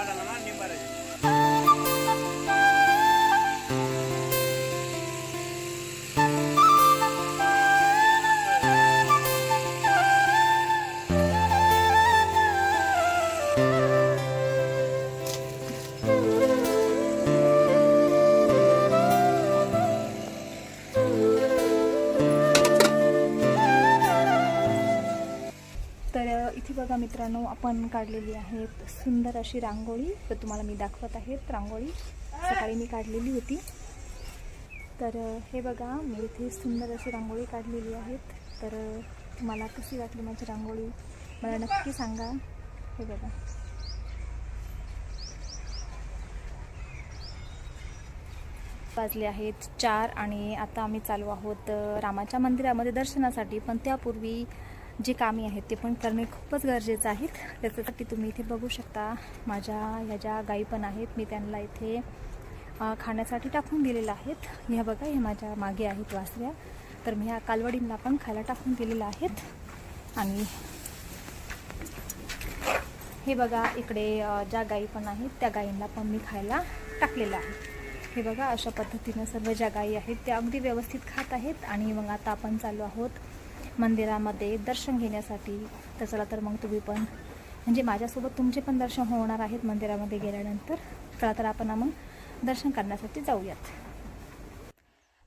દાડા ના નિભારે છે मित्रांनो आपण काढलेली आहेत सुंदर अशी रांगोळी. तर तुम्हाला मी दाखवत आहेत रांगोळी. सकाळी मी काढलेली होती. तर हे बघा मी इथे सुंदर अशी रांगोळी काढलेली आहेत. तर तुम्हाला कशी वाटली माझी रांगोळी? मला नक्की सांगा. हे बघा. वाजले आहेत चार आणि आता आम्ही चालू आहोत रामाच्या मंदिरामध्ये दर्शनासाठी. पण त्यापूर्वी जे कामे आहेत ते पण करणे खूपच गरजेचं आहे. त्याच्यासाठी तुम्ही इथे बघू शकता माझ्या ह्या ज्या गाई पण आहेत मी त्यांना इथे खाण्यासाठी टाकून दिलेलं आहेत. ह्या बघा ह्या माझ्या मागे आहेत वासऱ्या. तर मी ह्या कालवडींना पण खायला टाकून दिलेल्या आहेत. आणि हे बघा इकडे ज्या गाई पण आहेत त्या गाईंना पण मी खायला टाकलेलं आहे. हे बघा अशा पद्धतीनं सर्व ज्या गायी आहेत त्या अगदी व्यवस्थित खात आहेत. आणि मग आता आपण चालू आहोत मंदिरामध्ये दर्शन घेण्यासाठी तर चला तर मग तुम्ही पण म्हणजे माझ्यासोबत तुमचे पण दर्शन होणार आहेत मंदिरामध्ये गेल्यानंतर. चला तर आपण मग दर्शन करण्यासाठी जाऊयात.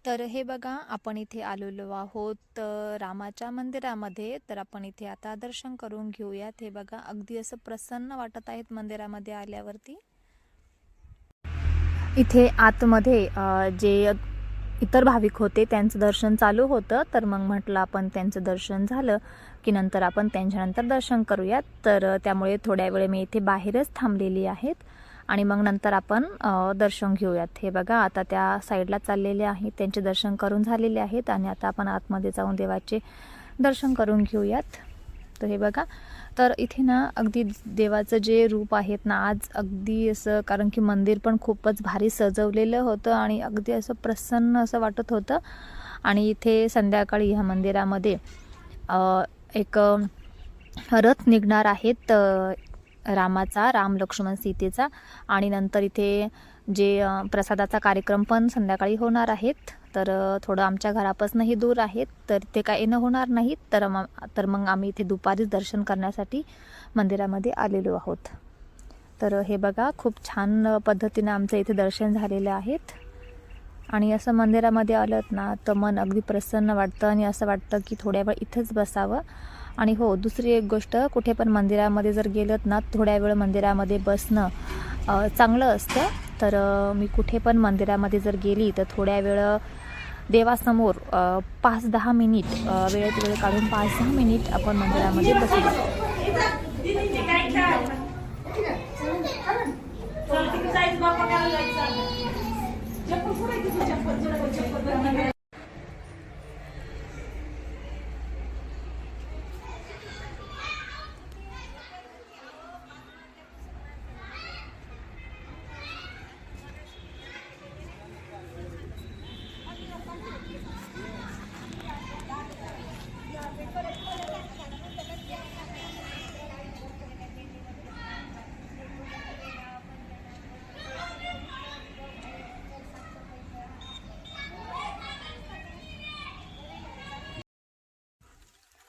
तर हे बघा आपण इथे आलेलो आहोत रामाच्या मंदिरामध्ये. तर आपण इथे आता दर्शन करून घेऊयात. हे बघा अगदी असं प्रसन्न वाटत आहेत मंदिरामध्ये आल्यावरती. इथे आतमध्ये जे इतर भाविक होते त्यांचं दर्शन चालू होतं. तर मग म्हटलं आपण त्यांचं दर्शन झालं की नंतर आपण त्यांच्यानंतर दर्शन करूयात. तर त्यामुळे थोड्या वेळ मी इथे बाहेरच थांबलेली आहेत. आणि मग नंतर आपण दर्शन घेऊयात. हे बघा आता त्या साईडला चाललेले आहेत त्यांचे दर्शन करून झालेले आहेत. आणि आता आपण आतमध्ये जाऊन देवाचे दर्शन करून घेऊयात. तर हे बघा. तर इथे ना अगदी देवाचं जे रूप आहेत ना आज अगदी असं कारण की मंदिर पण खूपच भारी सजवलेलं होतं आणि अगदी असं प्रसन्न असं वाटत होतं. आणि इथे संध्याकाळी ह्या मंदिरामध्ये एक रथ निघणार आहेत रामाचा राम लक्ष्मण सीतेचा. आणि नंतर इथे जे प्रसादाचा कार्यक्रम पण संध्याकाळी होणार आहेत. तर थोडं आमच्या घरापासूनही दूर आहेत. तर ते काय येणं होणार नाहीत तर मग तर मग आम्ही इथे दुपारीच दर्शन करण्यासाठी मंदिरामध्ये आलेलो आहोत. तर हे बघा खूप छान पद्धतीनं आमचं इथे दर्शन झालेलं आहेत. आणि असं मंदिरामध्ये आलं ना तर मन अगदी प्रसन्न वाटतं. आणि असं वाटतं की थोड्या वेळ इथंच बसावं. आणि हो दुसरी एक गोष्ट कुठे पण मंदिरामध्ये जर गेलं ना थोड्या वेळ मंदिरामध्ये बसणं चांगलं असतं. तर मी कुठे पण मंदिरामध्ये जर गेली तर थोड्या वेळ देवासमोर पाच दहा मिनिट वेळेत वेळ काढून पाच दहा मिनिट आपण मंदिरामध्ये बसू.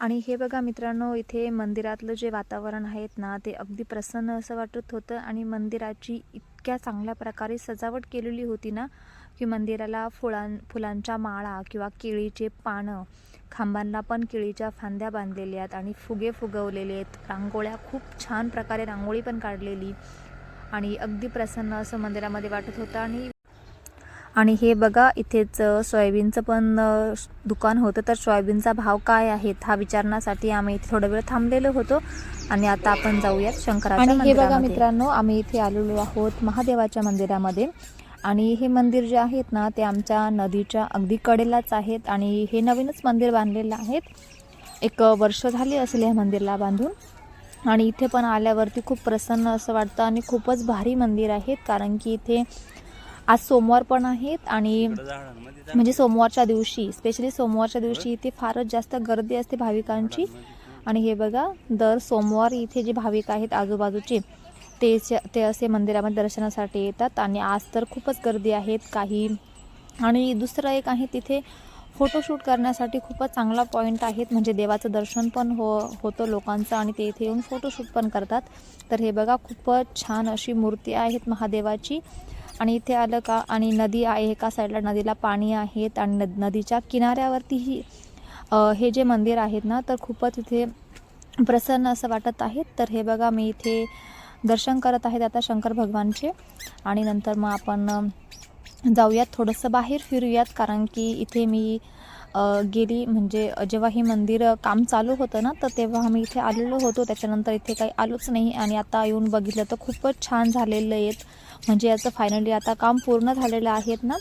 आणि हे बघा मित्रांनो इथे मंदिरातलं जे वातावरण आहेत ना ते अगदी प्रसन्न असं वाटत होतं आणि मंदिराची इतक्या चांगल्या प्रकारे सजावट केलेली होती ना की मंदिराला फुलां फुलांच्या माळा किंवा केळीचे पानं खांबांना पण केळीच्या फांद्या बांधलेल्या आहेत आणि फुगे फुगवलेले आहेत. रांगोळ्या खूप छान प्रकारे रांगोळी पण काढलेली आणि अगदी प्रसन्न असं मंदिरामध्ये वाटत होतं आणि आणि हे बघा इथेच सोयाबीनचं पण दुकान होतं. तर सोयाबीनचा भाव काय आहे हा विचारण्यासाठी आम्ही इथे थोडा वेळ थांबलेलो होतो. आणि आता आपण जाऊयात शंकराच्या आणि हे बघा मित्रांनो आम्ही इथे आलेलो आहोत महादेवाच्या मंदिरामध्ये. आणि हे मंदिर जे आहेत ना ते आमच्या नदीच्या अगदी कडेलाच आहेत. आणि हे नवीनच मंदिर बांधलेलं आहेत. एक वर्ष झाले असेल या मंदिरला बांधून. आणि इथे पण आल्यावरती खूप प्रसन्न असं वाटतं. आणि खूपच भारी मंदिर आहेत कारण की इथे आज सोमवार पण आहेत आणि म्हणजे सोमवारच्या दिवशी स्पेशली सोमवारच्या दिवशी इथे फारच जास्त गर्दी असते भाविकांची. आणि हे बघा दर सोमवार इथे जे भाविक आहेत आजूबाजूचे ते ते असे मंदिरामध्ये दर्शनासाठी येतात आणि आज तर खूपच गर्दी आहेत काही. आणि दुसरं एक आहे तिथे फोटोशूट करण्यासाठी खूपच चांगला पॉईंट आहेत. म्हणजे देवाचं दर्शन पण हो होतं लोकांचं आणि ते इथे येऊन फोटोशूट पण करतात. तर हे बघा खूपच छान अशी मूर्ती आहेत महादेवाची. आणि इथे आलं का? आणि नदी आहे एका साईडला. नदीला पाणी आहेत आणि नद नदीच्या किनाऱ्यावरतीही हे जे मंदिर आहेत ना तर खूपच इथे प्रसन्न असं वाटत आहेत तर हे बघा मी इथे दर्शन करत आहेत आता शंकर भगवानचे. आणि नंतर मग आपण जाऊयात थोडंसं बाहेर फिरूयात. कारण की इथे मी गेली. म्हणजे जेव्हा हे मंदिर काम चालू होतं ना तर तेव्हा आम्ही इथे आलेलो होतो. त्याच्यानंतर इथे काही आलोच नाही. आणि आता येऊन बघितलं तर खूपच छान झालेलं आहेत म्हणजे याचं फायनली आता काम पूर्ण झालेलं आहेत ना?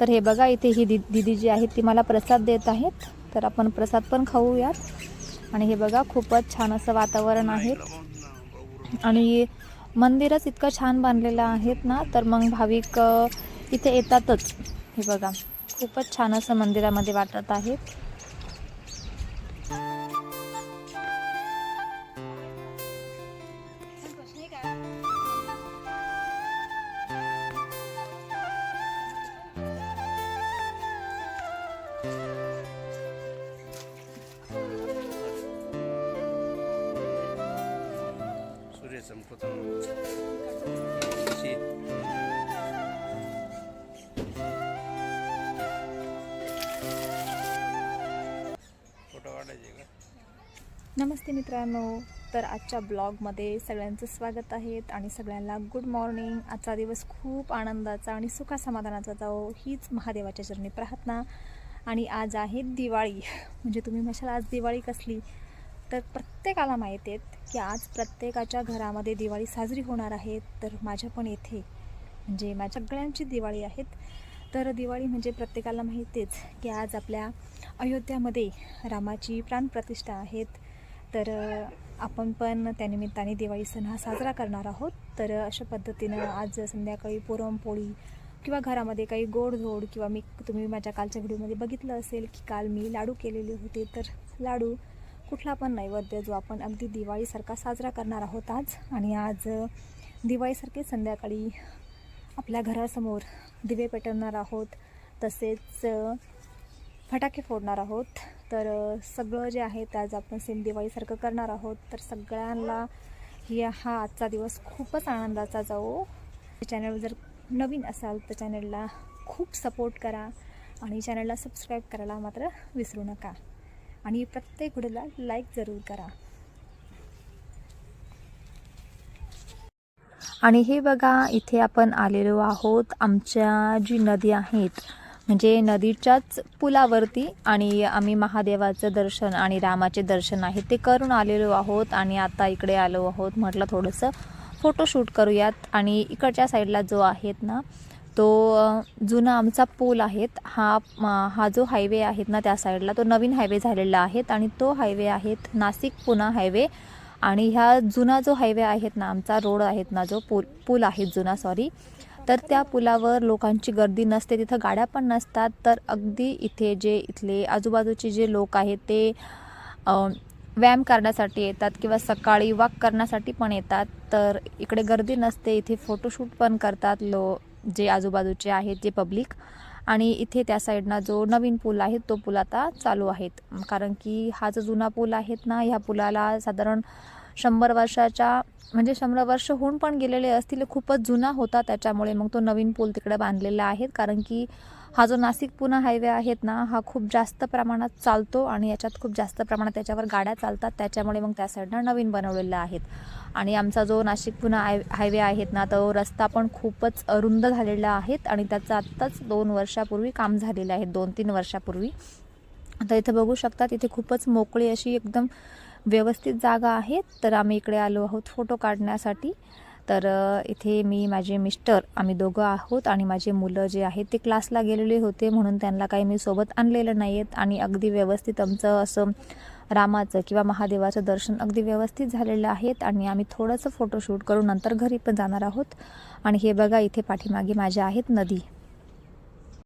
तर हे बघा इथे ही दि दिदी जी आहेत ती मला प्रसाद देत आहेत. तर आपण प्रसाद पण खाऊयात. आणि हे बघा खूपच छान असं वातावरण आहे. आणि मंदिरच इतकं छान बांधलेलं आहेत ना? तर मग भाविक इथे येतातच. हे बघा खूपच छान असं मंदिरामध्ये वाटत आहे. सूर्य नमस्ते मित्रांनो तर आजच्या ब्लॉगमध्ये सगळ्यांचं स्वागत आहे आणि सगळ्यांना गुड मॉर्निंग आजचा दिवस खूप आनंदाचा आणि सुखासमाधानाचा जाओ हीच महादेवाच्या चरणी प्रार्थना. आणि आज आहे दिवाळी. म्हणजे तुम्ही म्हशाल आज दिवाळी कसली? तर प्रत्येकाला माहिती आहेत की आज प्रत्येकाच्या घरामध्ये दिवाळी साजरी होणार आहे. तर माझ्या पण येथे म्हणजे माझ्या सगळ्यांची दिवाळी आहेत. तर दिवाळी म्हणजे प्रत्येकाला माहितीच की आज आपल्या अयोध्यामध्ये रामाची प्राणप्रतिष्ठा आहेत. तर आपण पण त्यानिमित्ताने दिवाळी सण हा साजरा करणार आहोत. तर अशा पद्धतीनं आज संध्याकाळी पुरणपोळी किंवा घरामध्ये काही गोडधोड किंवा मी तुम्ही माझ्या कालच्या व्हिडिओमध्ये बघितलं असेल की काल मी लाडू केलेले होते तर लाडू कुठला पण नैवेद्य जो आपण अगदी दिवाळीसारखा साजरा करणार आहोत आज. आणि आज दिवाळीसारखे संध्याकाळी आपल्या घरासमोर दिवे पेटवणार आहोत तसेच फटाके फोडणार आहोत. तर सगळं जे आहे ते आज आपण सेम दिवाळीसारखं करणार आहोत. तर सगळ्यांना ही हा आजचा दिवस खूपच आनंदाचा जाऊ चॅनल जर नवीन असाल तर चॅनलला खूप सपोर्ट करा आणि चॅनलला सबस्क्राईब करायला मात्र विसरू नका. आणि प्रत्येक व्हिडिओला लाईक जरूर करा. आणि हे बघा इथे आपण आलेलो आहोत. आमच्या जी नदी आहेत म्हणजे नदीच्याच पुलावरती आणि आम्ही महादेवाचं दर्शन आणि रामाचे दर्शन आहे ते करून आलेलो आहोत आणि आता इकडे आलो आहोत म्हटलं थोडंसं. फोटोशूट करूयात. आणि इकडच्या साईडला जो आहेत ना तो जुना आमचा पूल आहेत. हा हा जो हायवे आहेत ना त्या साईडला तो नवीन हायवे झालेला आहेत. आणि तो हायवे आहेत नाशिक पुणा हायवे. आणि ह्या जुना जो हायवे आहेत ना आमचा रोड आहेत ना जो पूल पूल आहे जुना सॉरी तर त्या पुलावर लोकांची गर्दी नसते. तिथं गाड्या पण नसतात. तर अगदी इथे जे इथले आजूबाजूचे जे लोक आहेत ते व्यायाम करण्यासाठी येतात किंवा सकाळी वॉक करण्यासाठी पण येतात. तर इकडे गर्दी नसते इथे फोटोशूट पण करतात लो जे आजूबाजूचे आहेत जे पब्लिक आणि इथे त्या साईडनं जो नवीन पूल आहे तो पूल आता चालू आहेत. कारण की हा जो जुना पूल आहेत ना ह्या पुलाला साधारण शंभर वर्षाच्या म्हणजे शंभर वर्ष होऊन पण गेलेले असतील खूपच जुना होता त्याच्यामुळे मग तो नवीन पूल तिकडे बांधलेला आहे. कारण की हा जो नाशिक पुणे हायवे आहेत ना हा खूप जास्त प्रमाणात चालतो आणि याच्यात खूप जास्त प्रमाणात त्याच्यावर गाड्या चालतात. त्याच्यामुळे मग त्या साईडनं नवीन बनवलेल्या आहेत. आणि आमचा जो नाशिक पुणे हाय हायवे आहेत ना तो रस्ता पण खूपच रुंद झालेला आहेत आणि त्याचं आत्ताच दोन वर्षापूर्वी काम झालेलं आहे दोन तीन वर्षापूर्वी. आता इथं बघू शकता तिथे खूपच मोकळी अशी एकदम व्यवस्थित जागा आहे. तर आम्ही इकडे आलो आहोत फोटो काढण्यासाठी. तर इथे मी माझे मिस्टर आम्ही दोघं आहोत आणि माझे मुलं जे आहेत ते क्लासला गेलेले होते म्हणून त्यांना काही मी सोबत आणलेलं नाही आहेत आणि अगदी व्यवस्थित आमचं असं रामाचं किंवा महादेवाचं दर्शन अगदी व्यवस्थित झालेलं आहेत आणि आम्ही थोडंसं फोटोशूट करून नंतर घरी पण जाणार आहोत. आणि हे बघा इथे पाठीमागे माझ्या आहेत नदी.